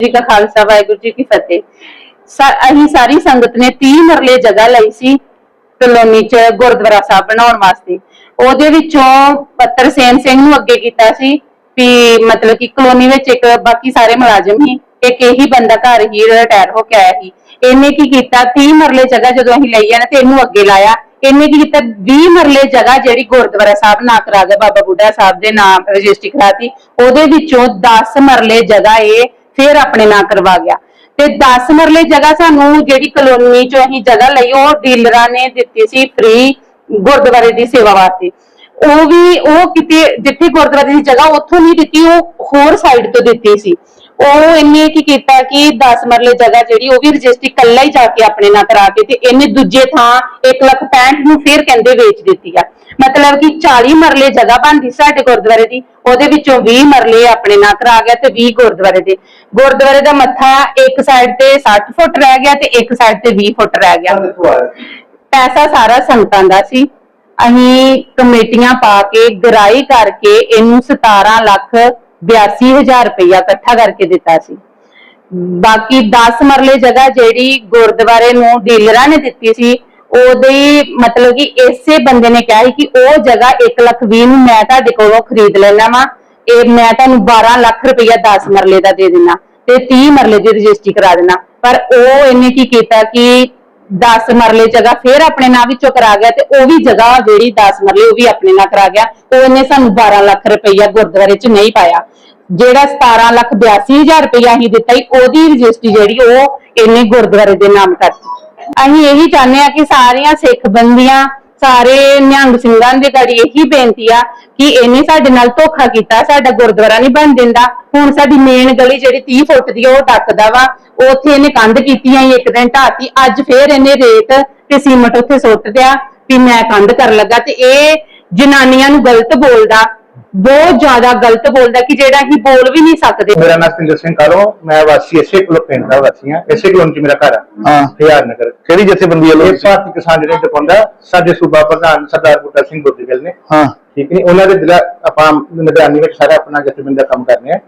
ਜੀ ਕਾ ਖਾਲਸਾ, ਵਾਹਿਗੁਰੂ ਜੀ ਕੀ ਫਤਿਹ। ਅਸੀਂ ਸਾਰੀ ਸੰਗਤ ਨੇ 30 ਮਰਲੇ ਜਗ੍ਹਾ ਲਈ ਸੀ, ਕਲੋਨੀ ਚ ਗੁਰਦੁਆਰਾ ਸਾਹਿਬ ਬਣਾਉਣ ਵਾਸਤੇ। ਉਹਦੇ ਵਿੱਚੋਂ ਪੱਤਰ ਸੇਨ ਸਿੰਘ ਨੂੰ ਅੱਗੇ ਕੀਤਾ ਸੀ ਵੀ ਮਤਲਬ ਕਿ ਕਲੋਨੀ ਵਿੱਚ ਇੱਕ ਬਾਕੀ ਸਾਰੇ ਮੁਲਾਜ਼ਮ ਸੀ ਇੱਕ ਇਹੀ ਬੰਦਾ ਘਰ ਹੀ ਰਿਟਾਇਰ ਹੋ ਕੇ ਆਇਆ ਸੀ। ਇਹਨੇ ਕੀ ਕੀਤਾ 30 ਮਰਲੇ ਜਗ੍ਹਾ ਜਦੋਂ ਅਸੀਂ ਲਈ ਆ ਤੇ ਇਹਨੂੰ ਅੱਗੇ ਲਾਇਆ। ਇਹਨੇ ਕੀ ਕੀਤਾ 20 ਮਰਲੇ ਜਗ੍ਹਾ ਜਿਹੜੀ ਗੁਰਦੁਆਰਾ ਸਾਹਿਬ ਨਾ ਕਰਾ ਗਿਆ ਬਾਬਾ ਬੁੱਢਾ ਸਾਹਿਬ ਦੇ ਨਾਮ ਰਜਿਸਟਰੀ ਕਰਾਤੀ, ਉਹਦੇ ਵਿੱਚੋਂ 10 ਮਰਲੇ ਜਗ੍ਹਾ ਇਹ ਫਿਰ ਆਪਣੇ ਨਾਂ ਕਰਵਾ ਗਿਆ। ਤੇ 10 ਮਰਲੇ ਜਗ੍ਹਾ ਸਾਨੂੰ ਜਿਹੜੀ ਕਲੋਨੀ ਚੋਂ ਅਸੀਂ ਜਗ੍ਹਾ ਲਈ, ਉਹ ਡੀਲਰਾਂ ਨੇ ਦਿੱਤੀ ਸੀ ਫ੍ਰੀ ਗੁਰਦੁਆਰੇ ਦੀ ਸੇਵਾ ਵਾਸਤੇ। ਉਹ ਵੀ, ਉਹ ਕਿਤੇ, ਜਿੱਥੇ ਗੁਰਦੁਆਰੇ ਦੀ ਜਗ੍ਹਾ ਉੱਥੋਂ ਨਹੀਂ ਦਿੱਤੀ, ਉਹ ਹੋਰ ਸਾਈਡ ਤੋਂ ਦਿੱਤੀ ਸੀ। ਉਹ ਇਹਨੇ ਕੀ ਕੀਤਾ ਕਿ 10 ਮਰਲੇ ਜਗ੍ਹਾ ਜਿਹੜੀ ਉਹ ਵੀ ਰਜਿਸਟਰੀ ਕੱਲਾ ਹੀ ਜਾ ਕੇ ਆਪਣੇ ਨਾਂ ਕਰਾ ਕੇ ਤੇ ਇਹਨੇ ਦੂਜੇ ਥਾਂ 1,65 ਨੂੰ ਫਿਰ ਕਹਿੰਦੇ ਵੇਚ ਦਿੱਤੀ ਆ। ਮਤਲਬ ਕਿ 40 ਮਰਲੇ ਜਗ੍ਹਾ ਬਣਦੀ ਸਾਡੇ ਗੁਰਦੁਆਰੇ ਦੀ ਉਹਦੇ ਵਿੱਚੋਂ 20 ਮਰਲੇ ਆਪਣੇ ਨਾਂ ਕਰਾ ਗਿਆ ਤੇ 20 ਗੁਰਦੁਆਰੇ ਦੇ। ਗੁਰਦੁਆਰੇ ਦਾ ਮੱਥਾ ਇੱਕ ਸਾਈਡ ਤੇ 60 ਫੁੱਟ ਰਹਿ ਗਿਆ ਤੇ ਇੱਕ ਸਾਈਡ ਤੇ 20 ਫੁੱਟ ਰਹਿ ਗਿਆ। ਪੈਸਾ ਸਾਰਾ ਸੰਗਤਾਂ ਦਾ ਸੀ। ਅਸੀਂ ਕਮੇਟੀਆਂ ਪਾ ਕੇ ਗਰਾਈ ਕਰਕੇ ਇਹਨੂੰ 17 ਲੱਖ 82000 ਰੁਪਇਆ ਇਕੱਠਾ ਕਰਕੇ ਦਿੱਤਾ ਸੀ। ਬਾਕੀ 10 ਮਰਲੇ ਜਗ੍ਹਾ ਜਿਹੜੀ ਗੁਰਦੁਆਰੇ ਨੂੰ ਡੀਲਰਾਂ ਨੇ ਦਿੱਤੀ ਸੀ, ਉਹਦੇ ਮਤਲਬ ਕਿ ਇਸੇ ਬੰਦੇ ਨੇ ਕਿਹਾ ਸੀ ਕਿ ਉਹ ਜਗ੍ਹਾ 1 ਲੱਖ 20 ਨੂੰ ਮੈਂ ਤੁਹਾਡੇ ਕੋਲੋਂ ਖਰੀਦ ਲੈਣਾ ਵਾ। ਇਹ ਮੈਂ ਤੁਹਾਨੂੰ 12 ਲੱਖ ਰੁਪਇਆ 10 ਮਰਲੇ ਦਾ ਦੇ ਦੇਣਾ ਤੇ 30 ਮਰਲੇ ਦੀ ਰਜਿਸਟਰੀ ਕਰਾ ਦੇਣਾ ਪਰ ਉਹ ਇਹਨੇ ਕੀ ਕੀਤਾ ਕਿ 10 ਮਰਲੇ ਜਗ੍ਹਾ ਫਿਰ ਆਪਣੇ ਨਾਂ ਵਿੱਚੋਂ ਕਰਾ ਗਿਆ ਤੇ ਉਹ ਵੀ ਜਗ੍ਹਾ ਜਿਹੜੀ 10 ਮਰਲੇ ਉਹ ਵੀ ਆਪਣੇ ਨਾਂ ਕਰਾ ਗਿਆ ਉਹ ਸਾਨੂੰ 12 ਲੱਖ ਰੁਪਈਆ ਗੁਰਦੁਆਰੇ 'ਚ ਨਹੀਂ ਪਾਇਆ। ਜਿਹੜਾ 17 ਲੱਖ 82000 ਰੁਪਇਆ ਅਸੀਂ ਦਿੱਤਾ ਸੀ, ਉਹਦੀ ਰਜਿਸਟਰੀ ਜਿਹੜੀ ਉਹ ਇਹਨੇ ਗੁਰਦੁਆਰੇ ਦੇ ਨਾਮ ਕਰਤੀ। ਅਸੀਂ ਇਹੀ ਚਾਹੁੰਦੇ ਆ ਕਿ ਸਾਰੀਆਂ ਸਿੱਖ ਬੰਦੀਆਂ ਸਾਰੇ ਨਿਹੰਗ ਸਿੰਘਾਂ ਦੇ ਗਾੜੀ ਇਹੀ ਬੇਨਤੀ ਆ ਕਿ ਇਹਨੇ ਸਾਡੇ ਨਾਲ ਧੋਖਾ ਕੀਤਾ ਸਾਡਾ ਗੁਰਦੁਆਰਾ ਨਹੀਂ ਬਣ ਦਿੰਦਾ। ਹੁਣ ਸਾਡੀ ਮੇਨ ਗਲੀ ਜਿਹੜੀ 30 ਫੁੱਟ ਦੀ ਆ, ਉਹ ਡੱਕਦਾ ਵਾ। ਉੱਥੇ ਇਹਨੇ ਕੰਧ ਕੀਤੀ ਆ ਇੱਕ ਦਿਨ ਢਾਤੀ। ਅੱਜ ਫੇਰ ਇਹਨੇ ਰੇਤ ਤੇ ਸੀਮਟ ਉੱਥੇ ਸੁੱਟ ਦਿਆ ਵੀ ਮੈਂ ਕੰਧ ਕਰਨ ਲੱਗਾ ਤੇ ਇਹ ਜਨਾਨੀਆਂ ਨੂੰ ਗਲਤ ਬੋਲਦਾ। ਬਹੁਤ ਜ਼ਿਆਦਾ ਗਲਤ ਬੋਲਦਾ ਕਿ ਜਿਹੜਾ ਅਸੀਂ ਬੋਲ ਵੀ ਨਹੀਂ ਸਕਦੇ। ਮੇਰਾ ਨਾਮ ਸਿੰਦਰ ਸਿੰਘ ਕਾਲੋ ਮੈਂ ਵਾਸੀ ਇਸੇ ਕੋਲ ਪਿੰਡ ਦਾ ਵਾਸੀ ਹਾਂ। ਇਸੇ ਕੋਲ ਚ ਮੇਰਾ ਘਰ ਆ। ਹਾਂ। ਹਿਆਰ ਨਗਰ ਕਿਹੜੀ ਜਥੇਬੰਦੀ ਵੱਲੋਂ? ਇਹ ਭਾਰਤੀ ਕਿਸਾਨ ਜਿਹੜੇ ਟਪਾਉਂਦਾ ਸਾਡੇ ਸੂਬਾ ਪ੍ਰਧਾਨ ਸਰਦਾਰ ਬੁੱਟਾ ਸਿੰਘ ਗੁਰਦੇਵਲ ਨੇ। ਹਾਂ। ਠੀਕ ਨਹੀਂ ਉਹਨਾਂ ਦੇ ਦਿਲਾ ਆਪਾਂ ਨਿਗਰਾਨੀ ਵਿੱਚ ਸਾਰਾ ਆਪਣਾ ਜਥੇਬੰਦੀ ਦਾ ਕੰਮ ਕਰਨੇ ਆ।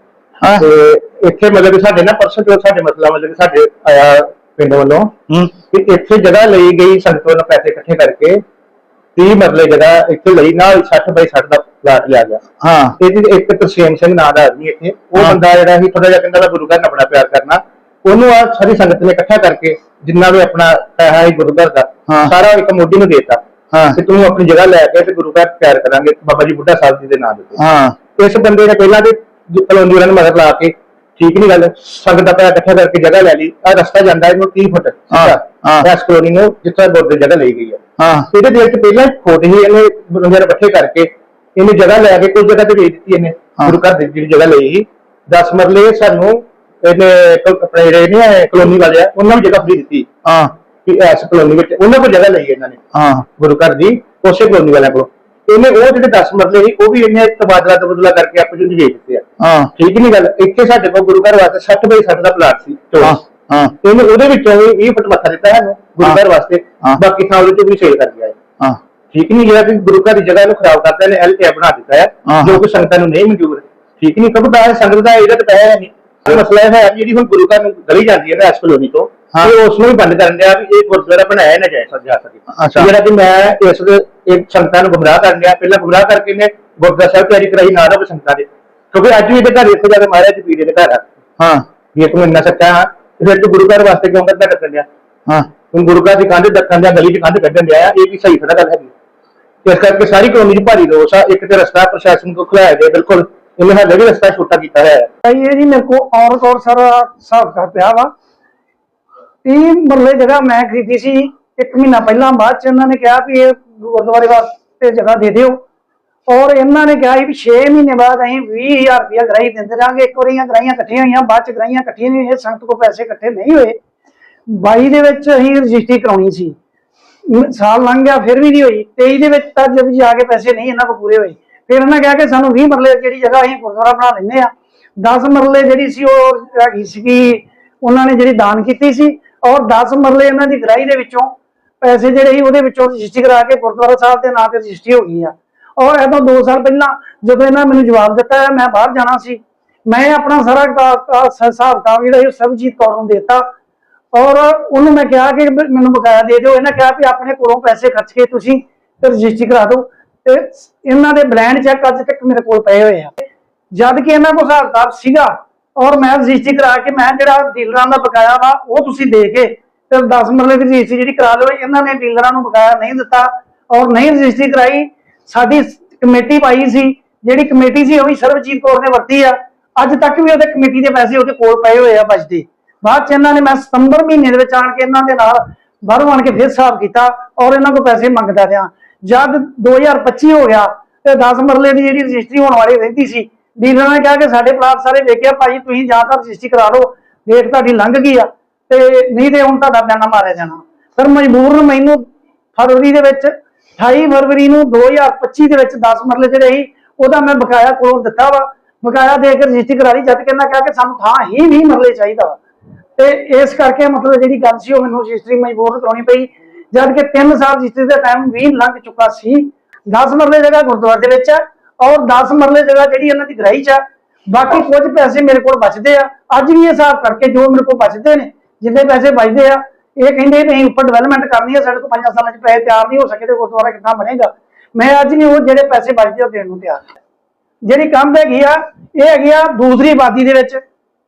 ਹਾਂ। ਤੇ ਇੱਥੇ ਮਤਲਬ ਸਾਡੇ ਨਾ ਪਰਸੋਂ ਜੋ ਸਾਡੇ ਮਸਲਾ ਮਤਲਬ ਸਾਡੇ ਆਇਆ ਪਿੰਡ ਵੱਲੋਂ ਹੂੰ। ਕਿ ਇੱਥੇ ਜਗ੍ਹਾ ਲਈ ਗਈ ਸੰਗਤ ਵੱਲੋਂ ਪੈਸੇ ਇਕੱਠੇ ਕਰਕੇ 30 ਮਰਲੇ ਜਗ੍ਹਾ ਇੱਥੇ ਲਈ ਨਾਲ 60 ਬਾਈ 60 ਦਾ ਪਲਾਟ ਲਿਆ ਗਿਆ। ਹਾਂ। ਇਹਦੀ ਇੱਕ ਤਰਸੇਮ ਸਿੰਘ ਨਾਂ ਦਾ ਆਦਮੀ ਇੱਥੇ। ਉਹ। ਬੰਦਾ ਜਿਹੜਾ ਸੀ ਥੋੜਾ ਜਿਹਾ ਕਹਿੰਦਾ ਗੁਰੂ ਘਰ ਨਾਲ ਬੜਾ ਪਿਆਰ ਕਰਨਾ। ਉਹਨੂੰ ਆ ਸਾਰੀ ਸੰਗਤ ਨੇ ਇਕੱਠਾ ਕਰਕੇ ਜਿੰਨਾ ਵੀ ਆਪਣਾ ਪੈਸਾ ਹੈ ਗੁਰੂ ਘਰ ਦਾ। ਸਾਰਾ ਇੱਕ ਮੋਢੀ ਨੂੰ ਦੇਤਾ। ਹਾਂ। ਤੇ ਤੂੰ ਆਪਣੀ ਜਗ੍ਹਾ ਲੈ ਕੇ ਤੇ ਗੁਰੂ ਘਰ ਪਿਆਰ ਕਰਾਂਗੇ ਬਾਬਾ ਜੀ ਬੁੱਢਾ ਸਾਹਿਬ ਜੀ ਦੇ ਨਾਮ ਤੇ ਹਾਂ। ਇਸ ਬੰਦੇ ਨੇ ਪਹਿਲਾਂ ਦੇ ਕਲੋਨੀ ਵਾਲਿਆਂ ਨੂੰ ਮਗਰ ਲਾ ਕੇ ਠੀਕ ਨਹੀਂ ਗੱਲ ਸੰਗਤ ਦਾ ਪੈਸਾ ਇਕੱਠਾ ਕਰਕੇ ਜਗ੍ਹਾ ਲੈ ਲਈ। ਆ ਰਸਤਾ ਜਾਂਦਾ ਇਹਨੂੰ 30 ਫੁੱਟ। ਹਾਂ, ਹਾਂ। ਇਸ ਕਲੋਨੀ ਨੂੰ ਜਿੱਥੇ ਗੁਰਦੇ ਜਗ੍ਹਾ ਲਈ ਗਈ ਹੈ ਹਾਂ। ਇਹਦੇ ਦਿਲ ਚ ਪਹਿਲਾਂ ਖੋਟ ਹੀ ਇਹਨੇ ਬੰਦਿਆਂ ਨੂੰ ਇਕੱਠੇ ਕਰਕੇ ਇਹਨੇ ਜਗ੍ਹਾ ਲੈ ਕੇ ਕੋਈ ਜਗ੍ਹਾ ਤੇ ਵੇਚ ਦਿੱਤੀ ਇਹਨੇ ਹਾਂ। ਗੁਰੂ ਘਰ ਦੀ ਜਿਹੜੀ ਜਗ੍ਹਾ ਲਈ ਸੀ। 10 ਮਰਲੇ ਸਾਨੂੰ ਇਹਨੇ ਕ- ਆਪਣੇ ਜਿਹੜੇ ਨੇ ਕਲੋਨੀ ਵਾਲੇ ਆ ਉਹਨਾਂ ਨੂੰ ਜਗ੍ਹਾ ਫਰੀ ਦਿੱਤੀ। ਹਾਂ। ਕਿ ਇਸ ਕਲੋਨੀ ਵਿੱਚ ਉਹਨਾਂ ਕੋਲ ਜਗ੍ਹਾ ਲਈ ਇਹਨਾਂ ਨੇ। ਹਾਂ। ਗੁਰੂ ਘਰ ਦੀ ਉਸੇ ਕਲੋਨੀ ਵਾਲਿਆਂ ਕੋਲ। ਇਹਨੇ ਉਹ ਜਿਹੜੇ 10 ਮਰਲੇ ਸੀ ਉਹ ਵੀ ਇਹਨੇ ਤਬਾਦਲਾ ਤਬਦਲਾ ਕਰਕੇ ਆਪਸ ਵਿੱਚ ਵੇਚ ਦਿੱਤੇ ਆ। ਹਾਂ। ਠੀਕ ਨਹੀਂ ਗੱਲ? ਇੱਥੇ ਸਾਡੇ ਕੋਲ ਗੁਰੂ ਘਰ ਵਾਸਤੇ 60 ਬਾਈ 60 ਦਾ ਪਲਾਟ ਸੀ। ਹਾਂ। ਹਾਂ। ਇਹਨੇ ਉਹਦੇ ਵਿੱਚੋਂ ਵੀ 20 ਫੁੱਟ ਮੱਥਾ ਦਿੱਤਾ ਸਾਨੂੰ ਗੁਰੂ ਹਾਂ। ਘਰ ਵਾਸਤੇ। ਹਾਂ। ਬਾਕੀ ਥਾਂ ਉਹਦੇ ਤੋਂ ਵੀ ਸੇਲ ਕਰ ਗਿਆ ਹੈ। ਹਾਂ ਠੀਕ ਨਹੀਂ ਜਿਹੜਾ ਕਿ ਗੁਰੂ ਘਰ ਦੀ ਜਗ੍ਹਾ ਨੂੰ ਖਰਾਬ ਕਰਦਾ ਨੇ ਐਲਟੀ ਬਣਾ ਦਿੱਤਾ ਹੈ ਹਾਂ। ਜੋ ਕਿ ਸੰਗਤਾਂ ਨੂੰ ਨਹੀਂ ਮਨਜ਼ੂਰ। ਠੀਕ ਨਹੀਂ ਕਿਉਂਕਿ ਤਾਂ ਸੰਗਤ ਦਾ ਇਹਦਾ ਤਾਂ ਪੈਸਾ ਹੈ ਨਹੀਂ। ਇਹ ਮਸਲਾ ਇਹ ਹੈ ਵੀ ਜਿਹੜੀ ਹੁਣ ਗੁਰੂ ਘਰ ਨੂੰ ਗਲੀ ਜਾਂਦੀ ਹੈ ਨਾ ਇਸ ਕਲੋਨੀ ਤੋਂ ਹਾਂ। ਇਹ ਉਸ ਨੂੰ ਵੀ ਬੰਦ ਕਰਨ ਦਿਆ ਵੀ ਇਹ ਗੁਰਦੁਆਰਾ ਬਣਾਇਆ ਨਾ ਜਾਏ ਜਾ ਸਕੇ ਅੱਛਾ। ਜਿਹੜਾ ਕਿ ਮੈਂ ਇਸ ਦੇ ਇੱਕ ਸੰਗਤਾਂ ਨੂੰ ਗੁੰਮਰਾਹ ਕਰਨ ਦਿਆ ਪਹਿਲਾਂ ਗੁੰਮਰਾਹ ਕਰਕੇ ਨੇ ਗੁਰਦੁਆਰਾ ਸਾਹਿਬ ਤਿਆਰੀ ਕਰਾਈ ਨਾ ਰਵੇ ਸੰਗਤਾਂ ਦੇ। ਕਿਉਂਕਿ ਅੱਜ ਵੀ ਇਹਦੇ ਘਰ ਇੱਥੇ ਜਾ ਕੇ ਮਹਾਰਾਜ ਜੀ ਪੀੜੇ ਦੇ ਘਰ ਆ। ਹਾਂ। ਵੀ ਤੂੰ ਇੰਨਾ ਸੱਚਾ ਹਾਂ ਤੇ ਫਿਰ ਤੂੰ ਗੁਰੂ ਘਰ ਵਾਸਤੇ ਕਿਉਂ ਕਰਦਾ ਕੱਟਣ ਦਿਆ ਹਾਂ। ਹੁਣ ਗੁਰੂ ਘਰ ਦੀ ਕੰਧ ਦੱਖਣ ਦਿਆ ਗਲੀ 'ਚ ਕੰਧ ਕੱਢਣ ਦਿਆ ਇਹ ਵੀ ਸਹੀ ਥੋੜਾ ਗੱਲ ਹੈਗੀ। ਇਸ ਕਰਕੇ ਸਾਰੀ ਕਲੋਨੀ 'ਚ ਭਾਰੀ ਰੋਸ ਆ ਇੱਕ ਤੇ ਰਸਤਾ ਪ੍ਰਸ਼ਾਸਨ ਕੋ ਖੁਲਾਇਆ ਗਿਆ ਬਿਲਕੁਲ। ਇਹਨੇ ਹਾਲੇ ਵੀ ਰਸਤਾ ਛੋਟਾ ਕੀਤਾ ਹੋਇਆ ਹੈ। ਭਾਈ ਇਹ ਜੀ ਮੇਰੇ ਕੋ ਔਰ ਔਰ ਸਾਰਾ ਹਿਸਾਬ ਕਰ ਪਿਆ ਵਾ। 30 ਮਰਲੇ ਜਗ੍ਹਾ ਮੈਂ ਖਰੀਦੀ ਸੀ ਇੱਕ ਮਹੀਨਾ ਪਹਿਲਾਂ ਬਾਅਦ ਚ ਉਹਨਾਂ ਨੇ ਕਿਹਾ ਵੀ ਇਹ ਗੁਰਦੁਆਰੇ ਵਾਸਤੇ ਜਗ੍ਹਾ ਦੇ ਦਿਓ। ਔਰ ਇਹਨਾਂ ਨੇ ਕਿਹਾ ਸੀ ਵੀ 6 ਮਹੀਨੇ ਬਾਅਦ ਅਸੀਂ 20000 ਰੁਪਇਆ ਗ੍ਰਾਈ ਦਿੰਦੇ ਰਾਂਗੇ ਇੱਕ ਵਾਰੀਆਂ ਗਰਾਈਆਂ ਇਕੱਠੀਆਂ ਹੋਈਆਂ, ਬਾਅਦ ਚ ਗ੍ਰਾਈਆਂ ਇਕੱਠੀਆਂ ਨਹੀਂ ਹੋਈਆਂ, ਸੰਗਤ ਕੋ ਪੈਸੇ ਇਕੱਠੇ ਨਹੀਂ ਹੋਏ। 22 ਦੇ ਵਿੱਚ ਅਸੀਂ ਰਜਿਸਟਰੀ ਕਰਾਉਣੀ ਸੀ। ਸਾਲ ਲੰਘ ਗਿਆ, ਫਿਰ ਵੀ ਨਹੀਂ ਹੋਈ। 23 ਦੇ ਵਿੱਚ ਤਾਂ ਜਦ ਜਾ ਕੇ ਪੈਸੇ ਨਹੀਂ, ਇਹਨਾਂ ਕੋ ਪੂਰੇ ਹੋਏ। ਫਿਰ ਇਹਨਾਂ ਕਿਹਾ ਕਿ ਸਾਨੂੰ 20 ਮਰਲੇ ਜਿਹੜੀ ਜਗ੍ਹਾ ਅਸੀਂ ਗੁਰਦੁਆਰਾ ਬਣਾ ਲੈਂਦੇ ਆ 10 ਮਰਲੇ ਜਿਹੜੀ ਸੀ ਉਹ ਹੈਗੀ ਸੀਗੀ, ਉਹਨਾਂ ਨੇ ਜਿਹੜੀ ਦਾਨ ਕੀਤੀ ਸੀ। ਔਰ 10 ਮਰਲੇ ਇਹਨਾਂ ਦੀ ਗ੍ਰਾਈ ਦੇ ਵਿੱਚੋਂ ਪੈਸੇ ਜਿਹੜੇ ਸੀ ਉਹਦੇ ਵਿੱਚੋਂ ਰਜਿਸਟਰੀ ਕਰਾ ਕੇ ਗੁਰਦੁਆਰਾ ਸਾਹਿਬ ਦੇ ਨਾਂ ਤੇ ਰਜਿਸਟਰੀ ਹੋ ਗਈ ਆ। ਔਰ ਇਹ ਤੋਂ 2 ਸਾਲ ਪਹਿਲਾਂ ਜਦੋਂ ਇਹਨਾਂ ਮੈਨੂੰ ਜਵਾਬ ਦਿੱਤਾ, ਮੈਂ ਬਾਹਰ ਜਾਣਾ ਸੀ। ਮੈਂ ਆਪਣਾ ਸਾਰਾ ਹਿਸਾਬ ਕਿਤਾਬ ਜਿਹੜਾ ਸੀ ਉਹ ਕੌਰ ਨੂੰ ਦੇਤਾ। ਔਰ ਉਹਨੂੰ ਮੈਂ ਕਿਹਾ ਕਿ ਮੈਨੂੰ ਬਕਾਇਆ ਦੇ ਦਿਓ। ਇਹਨੇ ਕਿਹਾ ਵੀ ਆਪਣੇ ਕੋਲੋਂ ਪੈਸੇ ਖਰਚ ਕੇ ਤੁਸੀਂ ਰਜਿਸਟਰੀ ਕਰਾ ਦਿਓ। ਤੇ ਇਹਨਾਂ ਦੇ ਬਲੈਂਡ ਚੈੱਕ ਅੱਜ ਤੱਕ ਮੇਰੇ ਕੋਲ ਪਏ ਹੋਏ ਆ। ਜਦ ਕਿ ਇਹਨਾਂ ਕੋਲ ਹਿਸਾਬ ਕਿਤਾਬ ਸੀਗਾ ਔਰ ਮੈਂ ਰਜਿਸਟਰੀ ਕਰਾ ਕੇ ਮੈਂ ਜਿਹੜਾ ਡੀਲਰਾਂ ਦਾ ਬਕਾਇਆ ਵਾ, ਉਹ ਤੁਸੀਂ ਦੇ ਕੇ ਤੇ 10 ਮਰਲੇ ਦੀ ਰਜਿਸਟਰੀ ਜਿਹੜੀ ਕਰਾ ਲਓ ਇਹਨਾਂ ਨੇ ਡੀਲਰਾਂ ਨੂੰ ਬਕਾਇਆ ਨਹੀਂ ਦਿੱਤਾ ਔਰ ਨਹੀਂ ਰਜਿਸਟਰੀ ਕਰਾਈ। ਸਾਡੀ ਕਮੇਟੀ ਪਾਈ ਸੀ, ਜਿਹੜੀ ਕਮੇਟੀ ਸੀ ਉਹ ਵੀ ਸਰਬਜੀਤ ਕੌਰ ਨੇ ਵਰਤੀ ਆ। ਅੱਜ ਤੱਕ ਵੀ ਉਹਦੇ ਕਮੇਟੀ ਦੇ ਪੈਸੇ ਉਹਦੇ ਕੋਲ ਪਏ ਹੋਏ ਆ ਬਚਦੇ। ਬਾਅਦ ਚ ਇਹਨਾਂ ਨੇ ਮੈਂ ਸਤੰਬਰ ਮਹੀਨੇ ਦੇ ਵਿੱਚ ਆਣ ਕੇ ਇਹਨਾਂ ਦੇ ਨਾਲ ਬਾਹਰੋਂ ਆਣ ਕੇ ਫਿਰ ਹਿਸਾਬ ਕੀਤਾ ਔਰ ਇਹਨਾਂ ਕੋਲ ਪੈਸੇ ਮੰਗਦਾ ਰਿਹਾ। ਜਦ 2025 ਹੋ ਗਿਆ ਤੇ 10 ਮਰਲੇ ਦੀ ਜਿਹੜੀ ਰਜਿਸਟਰੀ ਹੋਣ ਵਾਲੀ ਰਹਿੰਦੀ ਸੀ, ਡੀਲਰ ਨੇ ਕਿਹਾ ਕਿ ਸਾਡੇ ਪਲਾਟ ਸਾਰੇ ਵੇਖਿਆ ਭਾਜੀ ਤੁਸੀਂ ਜਾਂ ਤਾਂ ਰਜਿਸਟਰੀ ਕਰਾ ਲਓ ਡੇਟ ਤੁਹਾਡੀ ਲੰਘ ਗਈ ਆ ਤੇ ਨਹੀਂ ਤੇ ਹੁਣ ਤੁਹਾਡਾ ਬਿਆਨਾ ਮਾਰਿਆ ਜਾਣਾ। ਫਿਰ ਮਜਬੂਰਨ ਮੈਨੂੰ ਫਰਵਰੀ ਦੇ ਵਿੱਚ 28 ਫਰਵਰੀ ਨੂੰ 2025 ਦੇ ਵਿੱਚ 10 ਮਰਲੇ ਜਿਹੜੇ ਸੀ, ਉਹਦਾ ਮੈਂ ਬਕਾਇਆ ਕੋਲੋਂ ਦਿੱਤਾ ਵਾ। ਬਕਾਇਆ ਦੇ ਕੇ ਰਜਿਸਟਰੀ ਕਰਾ ਲਈ, ਜਦ ਕਿ ਇਹਨਾਂ ਕਿਹਾ ਕਿ ਸਾਨੂੰ ਥਾਂ ਹੀ 20 ਮਰਲੇ ਚਾਹੀਦਾ ਵਾ। ਤੇ ਇਸ ਕਰਕੇ ਮਤਲਬ ਜਿਹੜੀ ਗੱਲ ਸੀ, ਉਹ ਮੈਨੂੰ ਰਜਿਸਟਰੀ ਮਜਬੂਰ ਕਰਾਉਣੀ ਪਈ। ਜਦ ਕਿ 3 ਸਾਲ ਰਜਿਸਟਰੀ ਦਾ ਟਾਈਮ ਵੀ ਲੰਘ ਚੁੱਕਾ ਸੀ। 10 ਮਰਲੇ ਜਗ੍ਹਾ ਗੁਰਦੁਆਰੇ ਦੇ ਵਿੱਚ ਆ ਔਰ 10 ਮਰਲੇ ਜਗ੍ਹਾ ਜਿਹੜੀ ਇਹਨਾਂ ਦੀ ਗ੍ਰਾਈ ਚ ਆ। ਬਾਕੀ ਕੁਝ ਪੈਸੇ ਮੇਰੇ ਕੋਲ ਬਚਦੇ ਆ। ਅੱਜ ਵੀ ਇਹ ਹਿਸਾਬ ਕਰਕੇ ਜੋ ਮੇਰੇ ਕੋਲ ਬਚਦੇ ਨੇ, ਜਿੰਨੇ ਪੈਸੇ ਬਚਦੇ ਆ ਇਹ ਕਹਿੰਦੇ ਵੀ ਉੱਪਰ ਡਿਵੈਲਪਮੈਂਟ ਕਰਨੀ ਆ, ਸਾਡੇ ਕੋਲ 5 ਸਾਲਾਂ ਚ ਪੈਸੇ ਤਿਆਰ ਨਹੀਂ ਹੋ ਸਕੇ ਤੇ ਗੁਰਦੁਆਰਾ ਕਿੱਦਾਂ ਬਣੇਗਾ? ਮੈਂ ਅੱਜ ਵੀ ਉਹ ਜਿਹੜੇ ਪੈਸੇ ਬਚਦੇ ਉਹ ਦੇਣ ਨੂੰ ਤਿਆਰ ਜਿਹੜੀ ਕੰਧ ਹੈਗੀ ਆ, ਇਹ ਹੈਗੀ ਆ ਦੂਸਰੀ ਆਬਾਦੀ ਦੇ ਵਿੱਚ।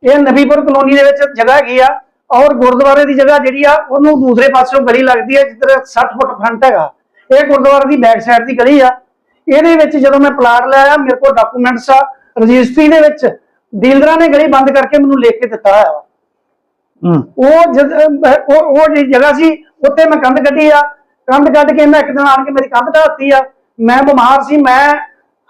ਇਹ ਨਬੀਪੁਰ ਕਲੋਨੀ ਦੇ ਵਿੱਚ ਜਗ੍ਹਾ ਹੈਗੀ ਆ ਔਰ ਗੁਰਦੁਆਰੇ ਦੀ ਜਗ੍ਹਾ ਜਿਹੜੀ ਆ, ਉਹਨੂੰ ਦੂਸਰੇ ਪਾਸਿਓਂ ਗਲੀ ਲੱਗਦੀ ਹੈ ਜਿੱਧਰ 60 ਫੁੱਟ ਫਰੰਟ ਹੈਗਾ। ਇਹ ਗੁਰਦੁਆਰੇ ਦੀ ਬੈਕ ਸਾਈਡ ਦੀ ਗਲੀ ਆ। ਇਹਦੇ ਵਿੱਚ ਜਦੋਂ ਮੈਂ ਪਲਾਟ ਲਿਆ ਮੇਰੇ ਕੋਲ ਡਾਕੂਮੈਂਟਸ ਆ। ਰਜਿਸਟਰੀ ਦੇ ਵਿੱਚ ਡੀਲਰਾਂ ਨੇ ਗਲੀ ਬੰਦ ਕਰਕੇ ਮੈਨੂੰ ਲਿਖ ਕੇ ਦਿੱਤਾ ਹੋਇਆ ਉਹ ਜਦ ਉਹ ਉਹ ਜਿਹੜੀ ਜਗ੍ਹਾ ਸੀ, ਉੱਥੇ ਮੈਂ ਕੰਧ ਕੱਢੀ ਆ। ਕੰਧ ਕੱਢ ਕੇ ਇਹਨਾਂ ਇੱਕ ਦਿਨ ਆਣ ਕੇ ਮੇਰੀ ਕੰਧ ਢਾਤੀ ਆ। ਮੈਂ ਬਿਮਾਰ ਸੀ, ਮੈਂ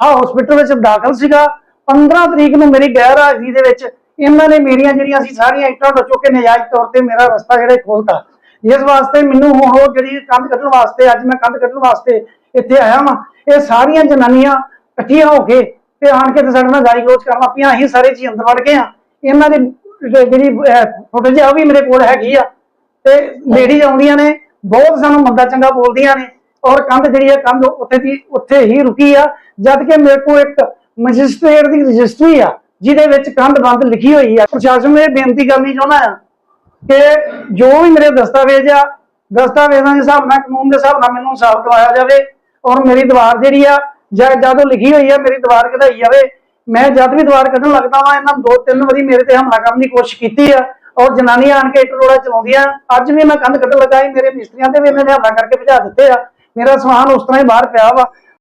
ਹਾਂ ਹਸਪੀਟਲ ਵਿੱਚ ਦਾਖਲ ਸੀਗਾ। 15 ਤਰੀਕ ਨੂੰ ਮੇਰੀ ਗੈਰ ਹਾਜ਼ਰੀ ਦੇ ਵਿੱਚ ਇਹਨਾਂ ਨੇ ਮੇਰੀਆਂ ਜਿਹੜੀਆਂ ਸੀ, ਸਾਰੀਆਂ ਇੱਟਾਂ ਚੁੱਕ ਕੇ ਨਜਾਇਜ਼ ਤੌਰ ਤੇ ਮੇਰਾ ਰਸਤਾ ਜਿਹੜੇ ਖੋਲਤਾ। ਇਸ ਵਾਸਤੇ ਮੈਨੂੰ ਹੁਣ ਉਹ ਜਿਹੜੀ ਕੰਧ ਕੱਢਣ ਵਾਸਤੇ, ਅੱਜ ਮੈਂ ਕੰਧ ਕੱਢਣ ਵਾਸਤੇ ਇੱਥੇ ਆਇਆ ਵਾਂ। ਇਹ ਸਾਰੀਆਂ ਜਨਾਨੀਆਂ ਇਕੱਠੀਆਂ ਹੋ ਕੇ ਤੇ ਆਣ ਕੇ ਤੇ ਸਾਡੇ ਨਾਲ ਗਾਲੀ ਗਲੋਚ ਕਰਨ ਲੱਪੀਆਂ ਅਸੀਂ ਸਾਰੇ ਜੀ ਅੰਦਰ ਵੜ ਗਏ ਆ ਇਹਨਾਂ ਦੇ ਜਿਹੜੀ ਫੁਟੇਜ ਆ ਉਹ ਵੀ ਮੇਰੇ ਕੋਲ ਹੈਗੀ ਆ। ਤੇ ਲੇਡੀਜ਼ ਆਉਂਦੀਆਂ ਨੇ, ਬਹੁਤ ਸਾਨੂੰ ਮੰਦਾ ਚੰਗਾ ਬੋਲਦੀਆਂ ਨੇ। ਔਰ ਕੰਧ ਜਿਹੜੀ ਆ, ਕੰਧ ਉੱਥੇ ਦੀ, ਉੱਥੇ ਹੀ ਰੁਕੀ ਆ। ਜਦ ਕਿ ਮੇਰੇ ਕੋਲ ਇੱਕ ਮੈਜਿਸਟ੍ਰੇਟ ਦੀ ਰਜਿਸਟਰੀ ਆ, ਜਿਹਦੇ ਵਿੱਚ ਕੰਧ ਬੰਦ ਲਿਖੀ ਹੋਈ ਆ। ਪ੍ਰਸ਼ਾਸਨ ਨੂੰ ਇਹ ਬੇਨਤੀ ਕਰਨੀ ਚਾਹੁੰਦਾ ਆ ਕਿ ਜੋ ਵੀ ਮੇਰੇ ਦਸਤਾਵੇਜ਼ ਆ, ਦਸਤਾਵੇਜ਼ਾਂ ਦੇ ਹਿਸਾਬ ਨਾਲ, ਕਾਨੂੰਨ ਦੇ ਹਿਸਾਬ ਨਾਲ ਮੈਨੂੰ ਇਨਸਾਫ ਦਿਵਾਇਆ ਜਾਵੇ। ਔਰ ਮੇਰੀ ਦੀਵਾਰ ਜਿਹੜੀ ਆ, ਜਾਂ ਜਦੋਂ ਲਿਖੀ ਹੋਈ ਆ, ਮੇਰੀ ਦੀਵਾਰ ਕਢਾਈ ਜਾਵੇ। ਮੈਂ ਜਦ ਵੀ ਦੀਵਾਰ ਕੱਢਣ ਲੱਗਦਾ ਵਾਂ, ਇਹਨਾਂ ਦੋ ਤਿੰਨ ਵਾਰੀ ਮੇਰੇ ਤੇ ਹਮਲਾ ਕਰਨ ਦੀ ਕੋਸ਼ਿਸ਼ ਕੀਤੀ ਆ, ਔਰ ਜਨਾਨੀਆਂ ਆਣ ਕੇ ਇੱਕ ਚਲਾਉਂਦੀਆਂ। ਅੱਜ ਵੀ ਮੈਂ ਕੰਧ ਕੱਢਣ ਲੱਗਾ ਸੀ, ਮੇਰੇ ਮਿਸਤਰੀਆਂ ਤੇ ਵੀ ਇਹਨਾਂ ਨੇ ਹਮਲਾ ਕਰਕੇ ਭਜਾ ਦਿੱਤੇ ਆ। ਮੇਰਾ ਸਮਾਨ ਉਸ ਤਰ੍ਹਾਂ ਹੀ ਬਾਹਰ ਪਿਆ ਵਾ।